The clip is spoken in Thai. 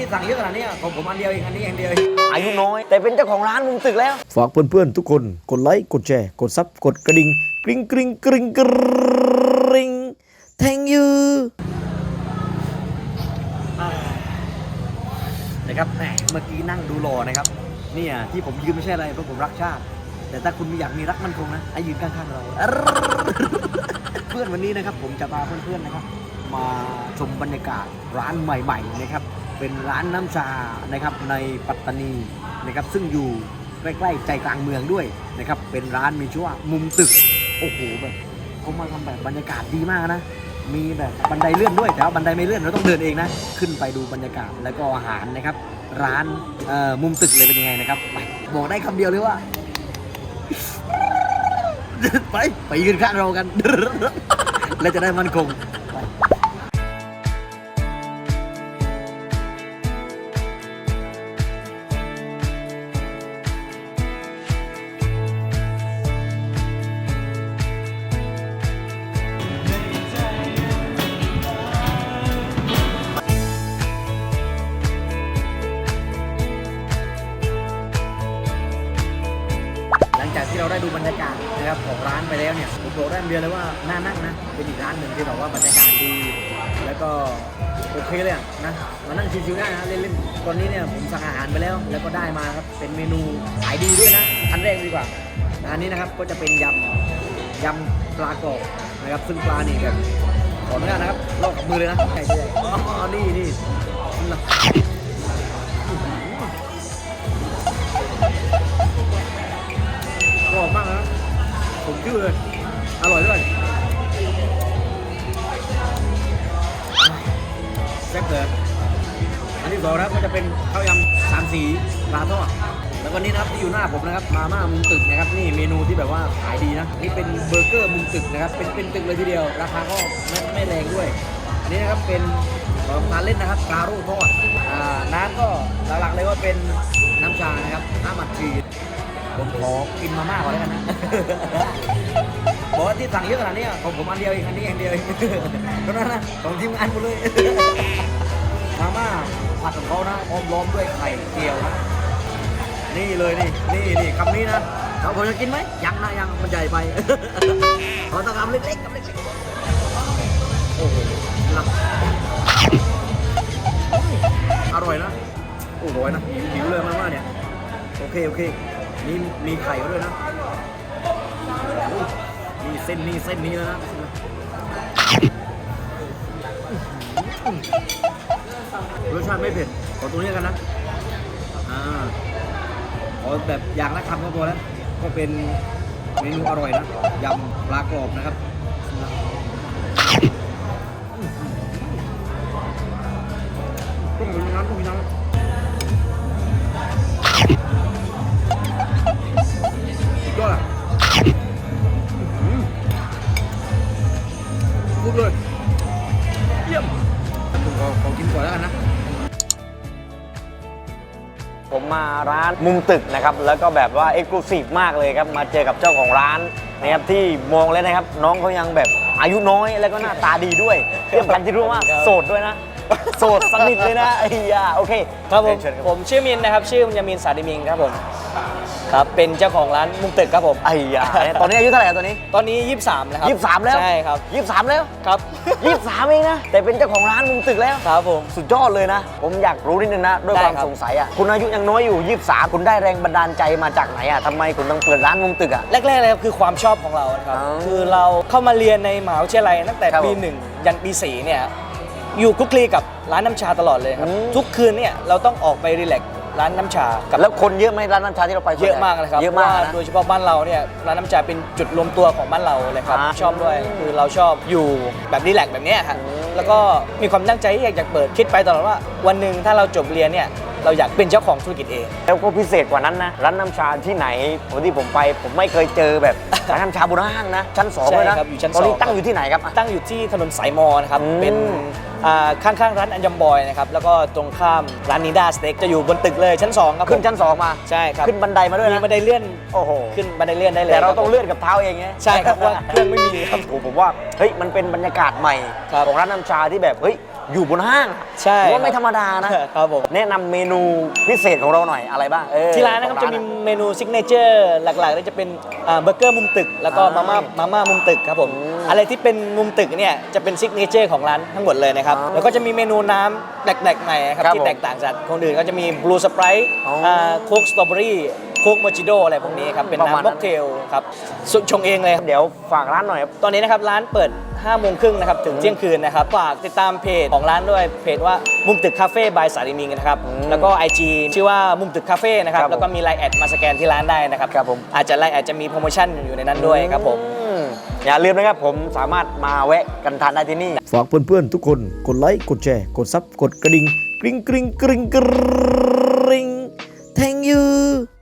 ที่สั่งเยอะขนาดนี้ของผมอันเดียวเองอันนี้อย่างเดียวเองอายุน้อย แต่เป็นเจ้าของร้านมุมตึกแล้ว ฝากเพื่อนๆทุกคนกดไลค์กดแชร์ กดซับกดกระดิ่งกริ๊งกริ๊งกริ๊งกริ๊ง thank you นะครับแหมเมื่อกี้นั่งดูรอนะครับเนี่ยที่ผมยืนไม่ใช่อะไรเพราะผมรักชาติ แต่ถ้าคุณไม่อยากมีรักมั่นคงนะไอ้ยืนข้างๆเราเพื่อนวันนี้นะครับผมจะพาเพื่อนๆนะครับ มาชมบรรยากาศร้านใหม่ ๆ นะครับ เป็นร้านน้ำชานะครับในปัตตานีนะครับซึ่งอยู่ใกล้ๆใจกลางเมืองด้วยนะครับเป็นร้านมีชื่อว่ามุมตึกโอ้โหแบบเขามาทำแบบบรรยากาศดีมากนะมีแบบบันไดเลื่อนด้วยแต่ว่าบันไดไม่เลื่อนเราต้องเดินเองนะขึ้นไปดูบรรยากาศแล้วก็อาหารนะครับ ร้านเอ่อมุมตึกเลยเป็นยังไงนะครับไปบอกได้คำเดียวเลยว่าไปไปยืนข้างเรากัน แล้วจะได้มันคง เราได้ดูบรรยากาศนะครับของร้านไปแล้วเนี่ยผมบอกได้เดียวเลยว่าน่านั่งนะเป็นอีกร้านหนึ่งที่แบบว่าบรรยากาศดี แล้วก็โอเคเลยะนะมานั่งชิวๆได้นะเล่นๆตอนนี้เนี่ยผมสั่งอาหารไปแล้ว แล้วก็ได้มาครับเป็นเมนูขายดีด้วยนะอันแรกดีกว่าอันนี้นะครับก็จะเป็นยำยำปลากรอบนะครับซึ่งปลานี่แบบขออนุญาตนะครับลอกกับมือเลยนะใช่ใช่อ๋อนี่นี่ ชื่อเลย อร่อยด้วยแซ่บเลยอันที่สองนะครับก็จะเป็นข้าวยำสามสีปลาทอดแล้วก็นี่นะครับที่อยู่หน้าผมนะครับมาม่ามุมตึกนะครับนี่เมนูที่แบบว่าขายดีนะนี่เป็นเบอร์เกอร์มุมตึกนะครับเป็นเป็นตึกเลยทีเดียว ราคาก็ไม่ไม่แรงด้วย อันนี้นะครับเป็นของทานเล่นนะครับกาโร่ทอดอ่าน้ำก็หลักๆเลยว่าเป็นน้ำชานะครับน้ำอัดฉีผมขอกินมาม่าก่อนแล้วกันนะ บอกว่าที่สั่งเยอะขนาดนี้ของผมอันเดียวเองอันนี้อย่างเดียวเองเท่านั้นนะของทีมงานหมดเลยมาม่าผัดของเขานะอ้อมล้อมด้วยไข่เจียวนะนี่เลยนี่นี่นี่คำนี้นะเราผมจะกินไหมยังนะยังมันใหญ่ไปขอต้องคำเล็กๆคำเล็กๆโอ้โหลับอร่อยนะโอ้โหนะหิวเลยมาม่าเนี่ยโอเคโอเคมีมีไข่ด้วยนะ ส้นนี้เส้นนี้แล้วนะรสชาติไม่เผ็ด ขอตัวนี้กันนะ อ่า ขอแบบอย่างละคำก็พอแล้ว ก็เป็นเมนูอร่อยนะ ยำปลากรอบนะครับต้องมีน้ำต้องมีน้ำ ก่อนแล้วกันนะ ผมมาร้านมุมตึกนะครับ แล้วก็แบบว่าเอ็กซ์คลูซีฟมากเลยครับ มาเจอกับเจ้าของร้านนะครับที่มองแล้วนะครับ น้องเขายังแบบอายุน้อยแล้วก็หน้าตาดีด้วยที่สำคัญที่รู้ว่าโสดด้วยนะ โสดสนิทเลยนะไอ้ยาโอเคครับผมเชิญครับ ผมชื่อมินนะครับ ชื่อมุญยมินสาดิมิงครับผมครับเป็นเจ้าของร้านมุมตึกครับผมไอ้ยาตอนนี้อายุเท่าไหร่อะตอนนี้ ตอนนี้ 23 แล้วครับยี่สิบสามแล้วใช่ครับยี่สิบสามแล้วครับ ยี่สิบสามเองนะ แต่เป็นเจ้าของร้านมุมตึกแล้ว ครับผม สุดยอดเลยนะ ผมอยากรู้นิดนึงนะ ด้วยได้ความครับสงสัยอะ คุณอายุยังน้อยอยู่ 23 คุณได้แรงบันดาลใจมาจากไหนอะทำไมคุณต้องเปิดร้านมุมตึกอะ แรกๆเลยครับคือความชอบของเรานะครับ อ๋อคือเราเข้ามาเรียนในมหาวิทยาลัยตั้งแต่ครับปีผม หนึ่งยันปีสี่เนี่ย อยู่คลุกคลีกับร้านน้ำชาตลอดเลยครับ อืม ทุกคืนเนี่ยเราต้องออกไปรีแลกซ์ร้านน้ำชากับแล้วคนเยอะไหมร้านน้ำชาที่เราไปเยอะมากเลยครับเยอะมากพรว่นะ โดยเฉพาะบ้านเราเนี่ยร้านน้ำชาเป็นจุดรวมตัวของบ้านเราเลยครับอ่าชอบด้วยคือเราชอบอยู่แบบรีแลกซ์แบบเนี้ยครับอืม แล้วก็มีความตั้งใจที่อยากจะเปิดคิดไปตลอดว่า วันหนึ่งถ้าเราจบเรียนเนี่ยเราอยากเป็นเจ้าของธุรกิจเอง แล้วก็พิเศษกว่านั้นนะร้านน้ำชาที่ไหนวันที่ผมไปผมไม่เคยเจอแบบ ร้านน้ำชาบนห้างนะชั้นสองใช่เลยนะครับอยู่ชั้นตอนนี้สอง ตั้งอยู่ที่ไหนครับตั้งอยู่ที่ถนนสายมอนะครับ อืมเป็น อ่าข้างๆร้านอันยมบอยนะครับแล้วก็ตรงข้ามร้านนิด้าสเต็กจะอยู่บนตึกเลยชั้นสองครับผมขึ้นชั้นสองมา ใช่ครับขึ้นบันไดมาด้วยมีนะบันไดเลื่อนโอ้โหขึ้นบันไดเลื่อนได้เลยแต่เราคบต้องผมเลื่อนกับเท้าเองไงใช่ครับว่าเครื่องไม่มีครับ โอ้ผมว่าเฮ้ยมันเป็นบรรยากาศใหม่ครับ ของร้านน้ำชาที่แบบเฮ้ย อยู่บนห้างใช่ว่าไม่ธรรมดานะครับผม แนะนำเมนูพิเศษของเราหน่อยอะไรบ้างเออที่ร้านนะครับขจะอง มีเมนูซิกเนเจอร์หลักๆก็จะเป็นอ่าเบอร์เกอร์มุมตึก แล้วก็อ่ามาม่ามาม่ามุมตึกครับผมอืมอะไรที่เป็นมุมตึกเนี่ยจะเป็นซิกเนเจอร์ของร้านทั้งหมดเลยนะครับ อ่าแล้วก็จะมีเมนูน้ำแปลกๆใหม่ครับครับที่ผมแตกต่างจากคนอื่นก็จะมีบลูสไปร์อ๋ออ่ โค้กสตรอเบอรี่ โค้กโมจิโดอะไรพวกนี้ครับ เป็นประมาณน้ำนั้ม็อนกเทลครับสุชงเองเลยครับ เดี๋ยวฝากร้านหน่อยครับ ตอนนี้นะครับร้านเปิด5โมงครึ่งนะครับถึงเที่ยงคืนนะครับฝากติดตามเพจของร้านด้วยเพจว่ามุมตึกคาเฟ่บายสารินีนะครับอืมแล้วก็ IG ชื่อว่ามุมตึกคาเฟ่นะครับครับผมแล้วก็มีไลน์แอดมาสแกนที่ร้านได้นะครับครับผม อาจจะไลน์แอดจะมีโปรโมชั่นอยู่ในนั้นด้วยครับผม อืมอย่าลืมนะครับผมสามารถมาแวะกันทานได้ที่นี่ ฝากเพื่อนๆทุกคนกดไลค์ กดแชร์ กดซับ กดกระดิ่งกริ๊งกริ๊งกริ๊งกริ๊ง thank you